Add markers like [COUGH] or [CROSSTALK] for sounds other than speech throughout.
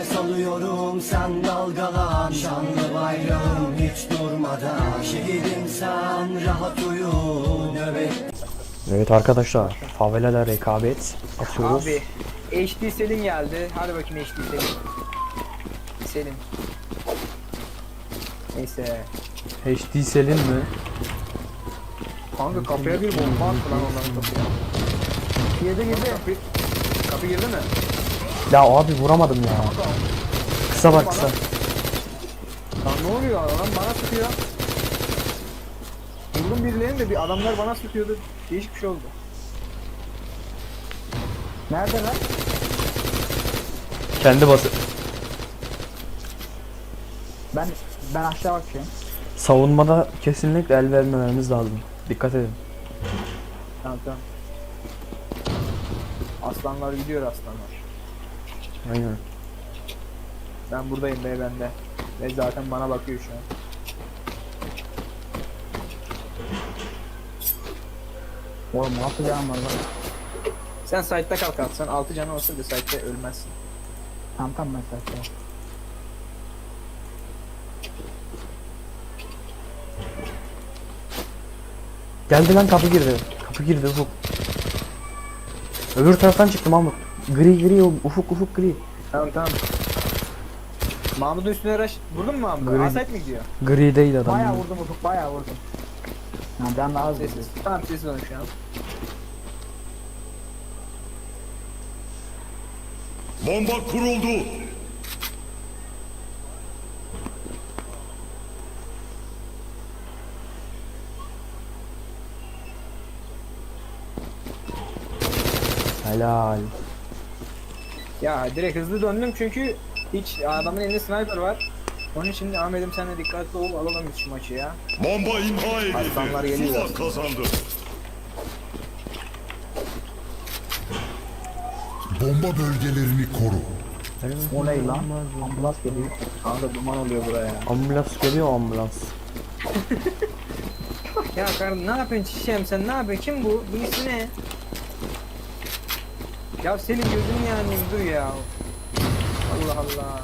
Nefes alıyorum sen dalgalan Şanlı bayrağım hiç durmadan Şehidim sen rahat uyu Nöbet Evet arkadaşlar, favelada rekabet atıyoruz. Abi HD Selin geldi. Hadi bakayım HD Selin. Selin. Neyse. HD Selin mi? Kanka kapıya bir bomba attı lan onların kapıya. Girdi girdi. Kapı, kapı girdi mi? Ya abi vuramadım ya. Kısa bak kısa. Lan ne oluyor? Adam bana sıkıyor. Vurdum birilerini de bir adamlar bana sıkıyordu. Değişik bir şey oldu. Nerede lan? Kendi bası. Ben ben aşağı bakıyorum. Savunmada kesinlikle el vermememiz lazım. Dikkat edin. Tamam tamam. Aslanlar gidiyor aslanlar. Aynen. Ben buradayım be bende. Ve zaten bana bakıyor şu an. Oğlum altı canım var lan. Sen site'da kal kalksan 6 canı olsa da site'de ölmezsin. Tamam tamam ben saçma. Geldi lan kapı girdi. Kapı girdi ufuk. Öbür taraftan çıktı Mahmut. Gri gri o ufuk ufuk gri. Tamam tamam. Mahmut'un üstüne rush. Vurdun mu Mahmut'u? Green. Asayt mi gidiyor? Gri değil adam. Bayağı vurdum ufuk bayağı vurdum. Ya can daha az Sessiz. Tamam sessiz olun şu an. Bomba kuruldu. Helal. Ya direkt hızlı döndüm çünkü hiç adamın elinde sniper var. Onun için Ahmet'im sen de dikkatli ol alalım biz şu maçı ya. Bomba imha Aslanlar edildi. geliyor. Zula kazandı. Bomba bölgelerini koru. O ne lan? Ambulans geliyor. Kanka duman oluyor buraya. Ambulans geliyor ambulans. [LAUGHS] Ya kardeşim ne yapıyorsun çiçeğim sen ne yapıyorsun? Kim bu? Birisi ne? Ya senin gözün yani dur ya. Allah Allah.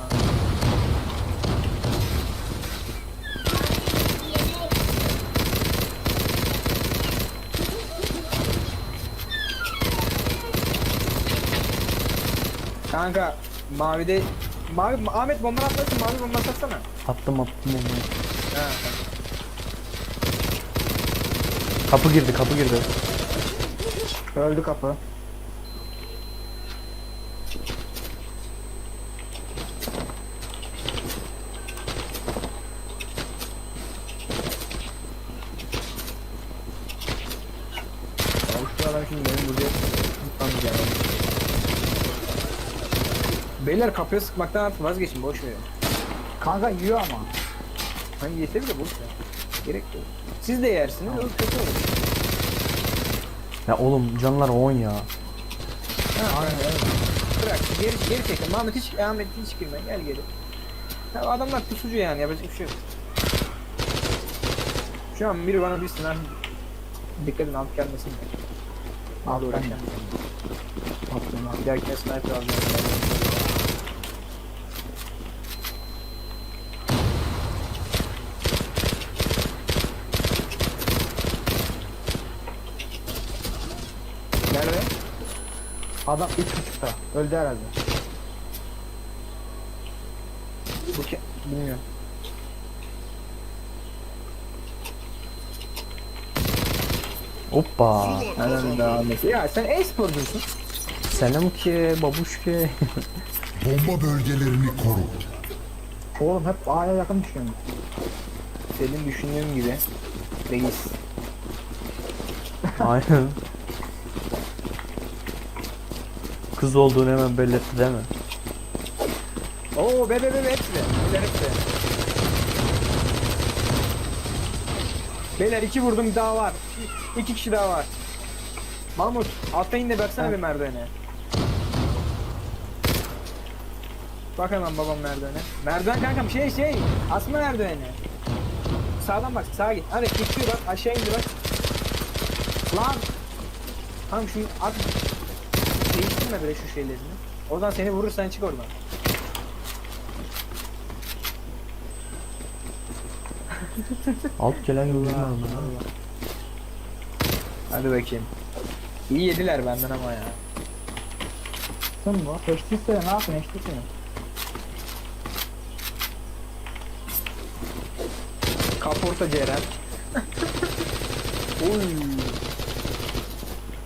Kanka mavide mavi Ahmet bomba atmasın mavi bomba atsana. Attım attım onu. Ha. Kapı girdi kapı girdi. Öldü kapı. Ya şu adam şimdi benim buraya tutmayacağım. Beyler kapıya sıkmaktan artık vazgeçin boş verin. Kanka yiyor ama. Hani yese bile boş ver. Gerek yok. Siz de yersiniz o kötü olur. Ya oğlum canlar 10 ya. Ha, aynen. Bırak geri, geri çekin. Mahmut hiç Ahmet hiç girme gel geri. Ya adamlar pusucu yani yapacak bir şey yok. Şu an biri bana bir sınav Dikkat edin alt gelmesin. Al. Aklım al. Bir dahakine sniper alacağım. Nerede? Adam üç buçukta. Öldü herhalde. Bu ke... Bilmiyorum. Hoppa. Nereden devam ediyor? Ya sen e-sporcusun. Selam ki babuş ki. [LAUGHS] Bomba bölgelerini koru. Oğlum hep A'ya yakın düşüyorum. Senin düşündüğüm gibi. Reis. [LAUGHS] Aynen. Kız olduğunu hemen belli etti değil mi? Oo be be be be hepsi de. Beyler hepsi de. Beyler iki vurdum daha var. İki kişi daha var. Mahmut in de baksana bir merdivene. Bak hemen babam merdivene. Merdiven kankam şey şey. Asma merdiveni. Sağdan bak sağa git. Hadi geçiyor bak aşağı indi bak. Lan. Tamam şunu at. Baksana bile şu şeylerini. Oradan seni vurursan çık oradan. [LAUGHS] Alt gelen yolunu aldım. Hadi bakayım. İyi yediler benden ama ya. Sen bu. Peştiyse ne yapın eştiyse. Kaporta Ceren. [LAUGHS] Oy.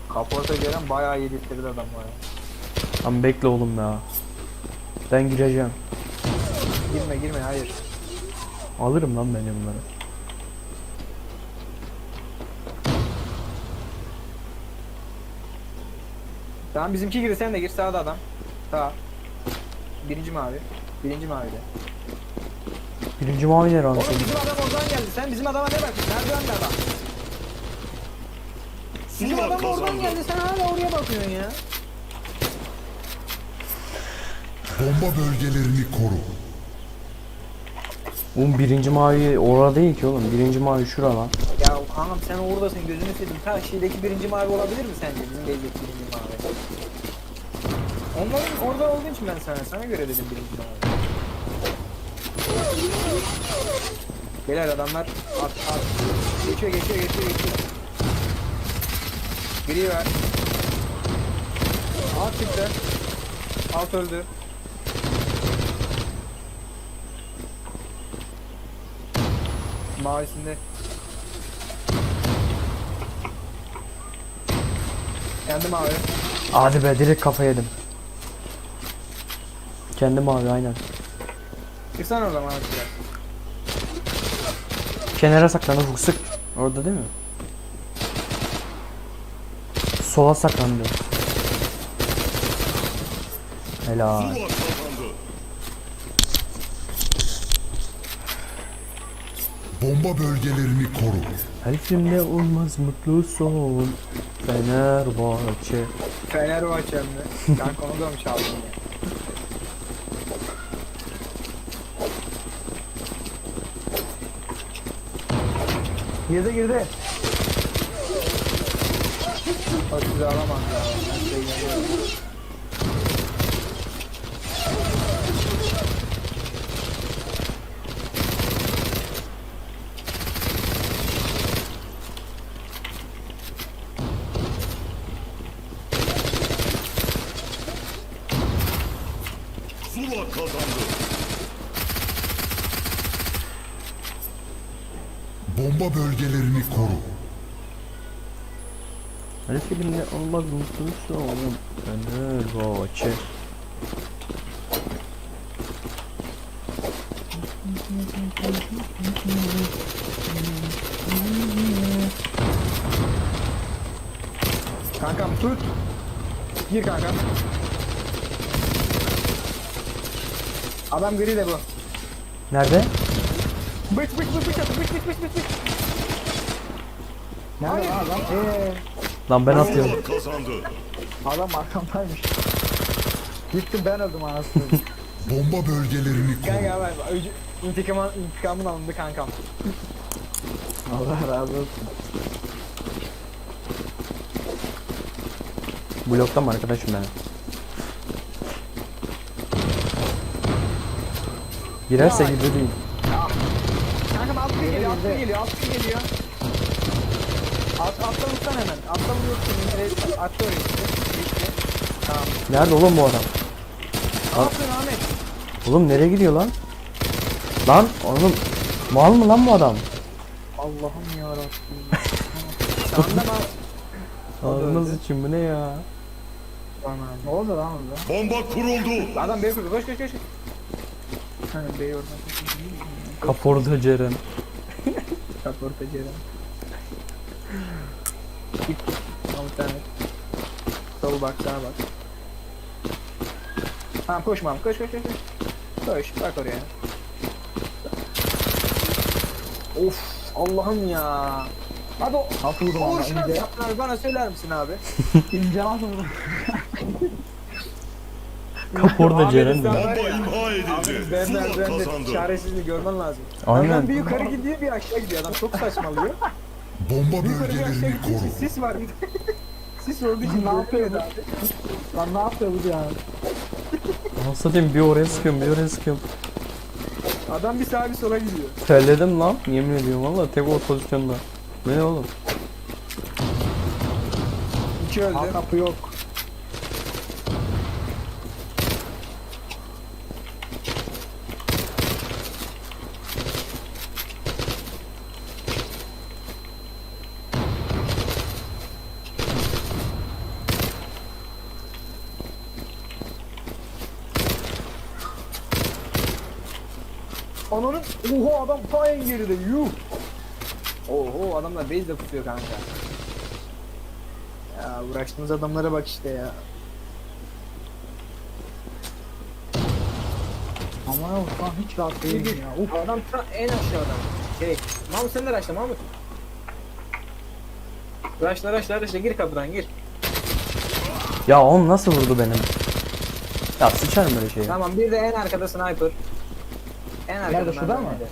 Kaporta Ceren bayağı yedirtirdi adam bayağı. Lan bekle oğlum ya. Ben gireceğim. Girme girme hayır. Alırım lan ben bunları. Tamam bizimki girdi sen de gir sağda adam. Sağ. Birinci mavi. Birinci mavi de. Birinci mavi ne lan Oğlum bizim adam oradan geldi. Sen bizim adama ne bakıyorsun? Nereden de adam? Bizim adam oradan geldi. Sen hala oraya bakıyorsun ya. Bomba bölgelerini koru. Oğlum birinci mavi orada değil ki oğlum. Birinci mavi şura lan. Ya kankam sen oradasın gözünü seveyim. Ta şeydeki birinci mavi olabilir mi sence? Bizim beydeki birinci mavi. Onların orada olduğu için ben sana sana göre dedim birinci mavi. Beyler adamlar at at. Geçiyor geçiyor geçiyor geçiyor. Gri ver. Alt çıktı. Alt öldü. Mavisinde. Kendim abi. Hadi be direkt kafa yedim. Kendi mavi aynen. Çıksana o zaman artık. Kenara saklandı Ufuk sık. Orada değil mi? Sola saklandı. Helal. Zula kazandı. Bomba bölgelerini koru. Her filmde olmaz mutlu son. Fenerbahçe. Fenerbahçe hem de. Kanka onu da mı çaldın ya? Girdi girdi. O sizi alamaz ya. Ben size Zula kazandı. Bomba bölgelerini koru. Her filmde olmaz mutlu son. Fenerbahçe. Kankam tut. Gir kankam. Adam gri de bu. Nerede? Bıç bıç bıç bıç bıç bıç bıç bıç bıç. Nerede lan adam? Eee Lan ben atıyorum. Zula kazandı. adam arkamdaymış. Gittim ben öldüm anasını. [LAUGHS] Bomba bölgelerini koru. Kanka bak öcü, intikamın, intikamın alındı kankam. Allah razı olsun. Blokta mı arkadaşım ben? Girerse gibi değil. Kankam alt bir geliyor alt bir geliyor alt bir geliyor. Alt, vursan hemen. Alttan vuruyorsun. Nereye attı oraya işte. Geçti. Tamam. Nerede oğlum bu adam? Ne yapıyorsun Ahmet? Oğlum nereye gidiyor lan? Lan oğlum mal mı lan bu adam? Allah'ım yarabbim. Sağında [LAUGHS] mı? Ağzınız için bu ne ya? Ne oldu lan orada? Bomba kuruldu. Adam bey kurdu. Koş koş koş. Hani bey oradan. Kaporda Ceren. Kaporta Ceren. Git. Al bir tane. Sol bak sağa bak. Tamam koş mam. Koş koş koş. koş. Bak oraya. Of Allah'ım ya. Abi o vurdum o? Bana söyler misin abi? [LAUGHS] İnce nasıl [LAUGHS] Ahmet Ceren var Bomba imha Abi edildi. ben Zula ben ben de kazandı. çaresizliği görmen lazım. Aynen. Adam bir yukarı gidiyor bir aşağı gidiyor adam çok saçmalıyor. Bomba Bir yukarı bir aşağı bölgelerini gidiyor koru. sis var bir de. [LAUGHS] sis olduğu için Ne yapıyor bu? Lan ne yapıyor bu ya? Anasını satayım bir oraya sıkıyorum bir oraya sıkıyorum. Adam bir sağa bir sola gidiyor. Terledim lan. Yemin ediyorum valla tek o pozisyonda. Bu ne oğlum? İki öldü. Alt kapı yok. Oho adam ta en geride yuh. Oho adamlar base de tutuyor kanka. Ya uğraştığımız adamlara bak işte ya. Ama ya ulan hiç rahat değilim ya. Uf. Adam ta en aşağıda. Şey, Mahmut sen de raşla Mahmut. Raşla raşla raşla gir kapıdan gir. Ya oğlum nasıl vurdu benim? Ya sıçarım böyle şeye. Tamam bir de en arkada sniper. En arkada Nerede, şurada mı? merdivende.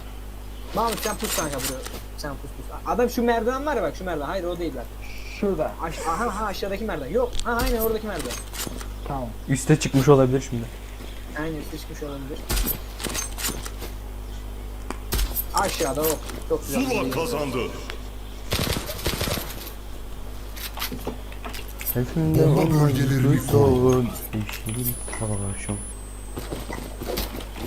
Mahmut sen pus kanka buraya. Sen pus pus. Adam şu merdiven var ya bak şu merdiven. Hayır o değil bak. Şurada. Aş aha, aha aşağıdaki merdiven. Yok. Ha aynen oradaki merdiven. Tamam. Üste çıkmış olabilir şimdi. Aynen üstü çıkmış olabilir. Aşağıda o. Çok güzel. Zula kazandı. Hepimde Bomba olan bölgelerini bir koru. sorun, yeşil karşım.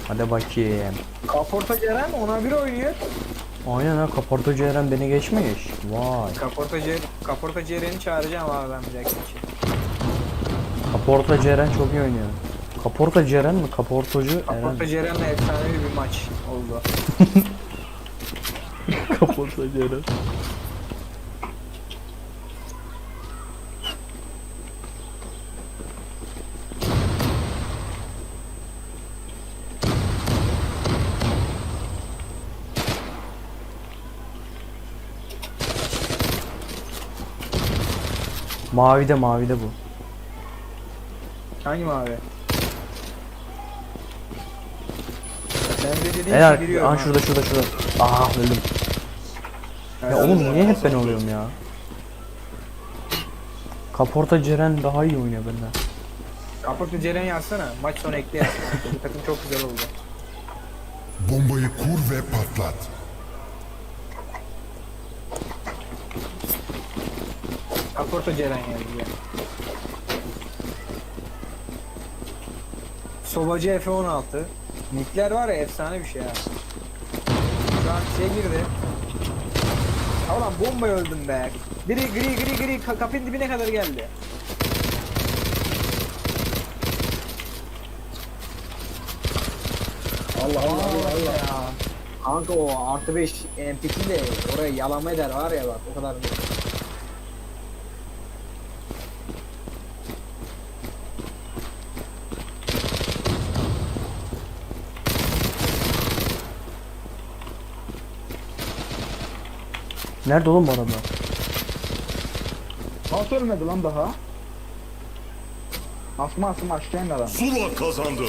Hadi bakayım. Kaporta Ceren ona bir oynuyor. Aynen ha kaportacı Eren beni geçmiş. Vay. Kaporta Ceren, Kaporta Ceren'i çağıracağım abi ben bir dakika için. Kaportacı Eren çok iyi oynuyor. Kaportacı Eren mi? Kaportacı Eren. Kaporta Ceren'le efsanevi bir maç oldu. [LAUGHS] [LAUGHS] Kaportacı Eren. Mavide mavide bu. Hangi mavi? Ben de dediğim Eğer şey giriyorum Aa, abi. şurada şurada şurada. Ah öldüm. Ya oğlum niye hep ben oluyorum ya? Kaporta Ceren daha iyi oynuyor benden. Kaporta Ceren yazsana. Maç sonu ekle. Bu takım çok güzel oldu. Bombayı kur ve patlat. Kaporta Ceren yazdı ya. Sobacı F16. Nickler var ya efsane bir şey ha. Şu an şey girdi. Ulan bomba öldüm be. Biri gri gri gri ka- kapının dibine kadar geldi. Allah Allah Allah Allah ya. Kanka o artı 5 MPT ile oraya yalama eder var ya bak o kadar. Nerede oğlum bu adamlar? Nasıl ölmedi lan daha? Asma asma aşağı indi adam. Zula kazandı.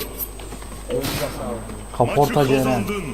Kaportacı Maçı Eren. kazandın.